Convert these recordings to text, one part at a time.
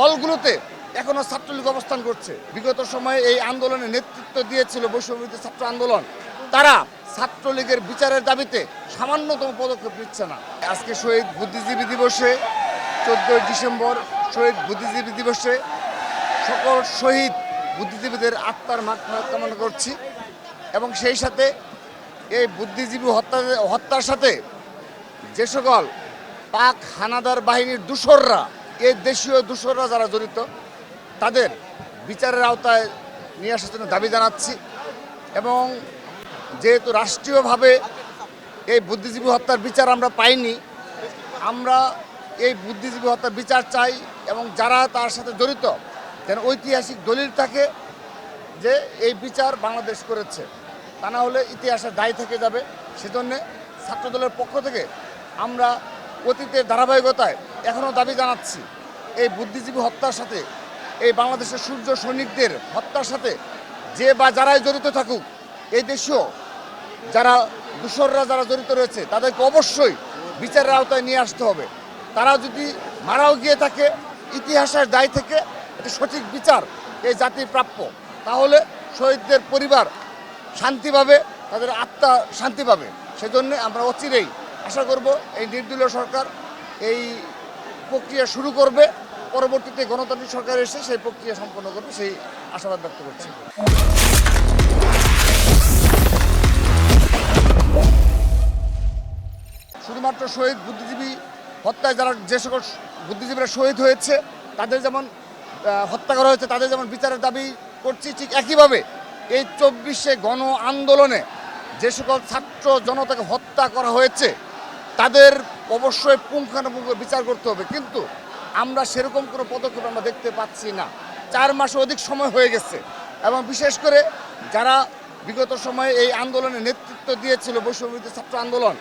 হলগুলোতে এখনও ছাত্রলীগ অবস্থান করছে। বিগত সময়ে এই আন্দোলনে নেতৃত্ব দিয়েছিল বৈষম্যবিরোধী ছাত্র আন্দোলন। তারা ছাত্রলীগের বিচারের দাবিতে সামান্যতম পদক্ষেপ নিচ্ছে না। আজকে শহীদ বুদ্ধিজীবী দিবসে, চোদ্দই ডিসেম্বর শহীদ বুদ্ধিজীবী দিবসে সকল শহীদ বুদ্ধিজীবীদের আত্মার মাঠ কামনা করছি এবং সেই সাথে এই বুদ্ধিজীবী হত্যা হত্যার সাথে যে সকল পাক হানাদার বাহিনীর দূষররা এই দেশীয় দূষণরা যারা জড়িত, তাদের বিচারের আওতায় নিয়ে আসার জন্য দাবি জানাচ্ছি এবং যেহেতু রাষ্ট্রীয়ভাবে এই বুদ্ধিজীবী হত্যার বিচার আমরা পাইনি, আমরা এই বুদ্ধিজীবী হত্যার বিচার চাই এবং যারা তার সাথে জড়িত, যেন ঐতিহাসিক দলিল থাকে যে এই বিচার বাংলাদেশ করেছে। তা না হলে ইতিহাসের দায় থেকে যাবে। সেজন্যে ছাত্রদলের পক্ষ থেকে আমরা অতীতের ধারাবাহিকতায় এখনও দাবি জানাচ্ছি। এই বুদ্ধিজীবী হত্যার সাথে, এই বাংলাদেশের সূর্য সৈনিকদের হত্যার সাথে যে বা যারাই জড়িত থাকুক, এই দেশীয় যারা দূষররা যারা জড়িত রয়েছে, তাদেরকে অবশ্যই বিচারের আওতায় নিয়ে আসতে হবে। তারা যদি মারাও গিয়ে থাকে, ইতিহাসের দায় থেকে সঠিক বিচার এই জাতির প্রাপ্য, তাহলে শহীদদের পরিবার শান্তি পাবে, তাদের আত্মা শান্তি পাবে। সেজন্য আমরা অচিরেই আশা করব এই নির্দলীয় সরকার এই প্রক্রিয়া শুরু করবে, পরবর্তীতে গণতান্ত্রিক সরকার এসে সেই প্রক্রিয়া সম্পন্ন করবে, সেই আশাবাদ ব্যক্ত করছি। শুধুমাত্র শহীদ বুদ্ধিজীবী হত্যায় যারা যে সকল বুদ্ধিজীবীরা শহীদ হয়েছে, তাদের যেমন হত্যা করা হয়েছে, তাদের যেমন বিচারের দাবি করছি, ঠিক একইভাবে এই চব্বিশে গণ আন্দোলনে যে সকল ছাত্র জনতাকে হত্যা করা হয়েছে তাদের অবশ্যই পুঙ্খানুপুঙ্খ বিচার করতে হবে। কিন্তু আমরা সেরকম কোনো পদক্ষেপ আমরা দেখতে পাচ্ছি না। চার মাসে অধিক সময় হয়ে গেছে এবং বিশেষ করে যারা বিগত সময়ে এই আন্দোলনে নেতৃত্ব দিয়েছিল বৈষম্যবিরোধী ছাত্র আন্দোলন,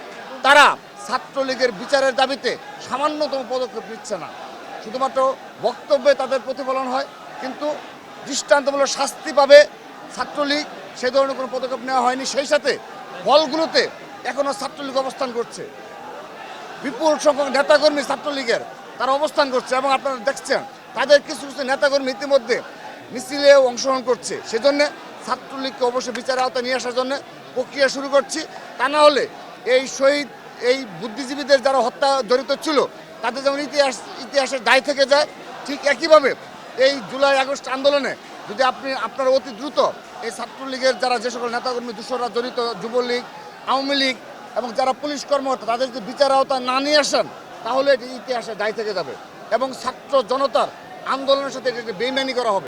তারা ছাত্রলীগের বিচারের দাবিতে সামান্যতম পদক্ষেপ নিচ্ছে না। শুধুমাত্র বক্তব্যে তাদের প্রতিফলন হয়, কিন্তু দৃষ্টান্তমূলক শাস্তি পাবে ছাত্রলীগ, সে ধরনের কোনো পদক্ষেপ নেওয়া হয়নি। সেই সাথে হলগুলোতে এখনও ছাত্রলীগ অবস্থান করছে। বিপুল সংখ্যক নেতাকর্মী ছাত্রলীগের তারা অবস্থান করছে এবং আপনারা দেখছেন, তাদের কিছু কিছু নেতাকর্মী ইতিমধ্যে মিছিলে অংশগ্রহণ করছে। সেজন্য ছাত্রলীগকে অবশ্যই বিচারের আওতায় নিয়ে আসার জন্য প্রক্রিয়া শুরু করছি। তা না হলে এই শহীদ, এই বুদ্ধিজীবীদের যারা হত্যা জড়িত ছিল, তাদের যেমন ইতিহাস, ইতিহাসের দায় থেকে যায়, ঠিক একইভাবে এই জুলাই, আগস্ট আন্দোলনে যদি আপনি, আপনারা অতি দ্রুত এই ছাত্রলীগের যারা যে সকল নেতাকর্মী দূষররা জড়িত, যুবলীগ, আওয়ামী লীগ এবং যারা পুলিশ কর্মকর্তা, তাদের যদি বিচার আওতায় না নিয়ে আসেন, তাহলে এটি ইতিহাসে দায় থেকে যাবে। এবং ছাত্র জনতার আন্দোলনের সাথে এটি বেইমানি করা হবে।